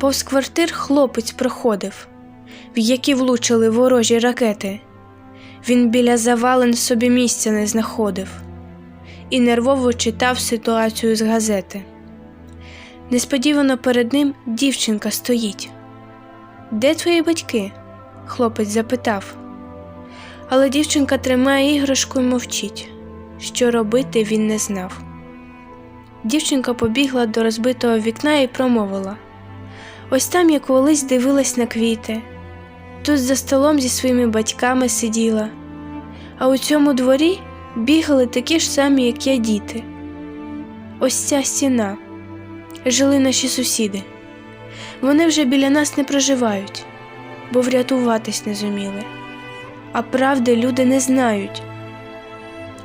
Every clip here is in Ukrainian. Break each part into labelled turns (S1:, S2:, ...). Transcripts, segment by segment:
S1: Повз квартир хлопець проходив, в які влучили ворожі ракети. Він біля завалин собі місця не знаходив і нервово читав ситуацію з газети. Несподівано перед ним дівчинка стоїть. Де твої батьки? хлопець запитав. Але дівчинка тримає іграшку і мовчить. Що робити він не знав. Дівчинка побігла до розбитого вікна і промовила Ось там я колись дивилась на квіти, тут за столом зі своїми батьками сиділа, а у цьому дворі бігали такі ж самі, як я діти. Ось ця стіна. Жили наші сусіди. Вони вже біля нас не проживають, бо врятуватись не зуміли. А правди люди не знають.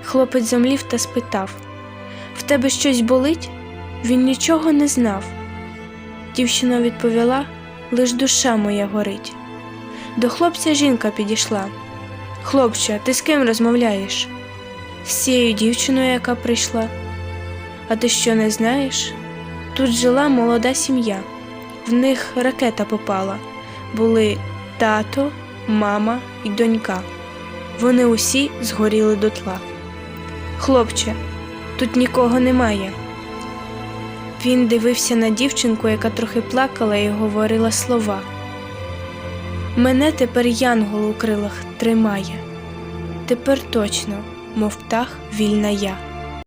S1: Хлопець зомлів та спитав В тебе щось болить? Він нічого не знав. Дівчина відповіла лиш душа моя горить. До хлопця жінка підійшла. Хлопче, ти з ким розмовляєш? З цією дівчиною, яка прийшла. А ти що не знаєш? Тут жила молода сім'я. В них ракета попала. Були тато, мама і донька. Вони усі згоріли дотла. Хлопче, тут нікого немає. Він дивився на дівчинку, яка трохи плакала і говорила слова. Мене тепер янгол у крилах тримає. Тепер точно, мов птах, вільна я.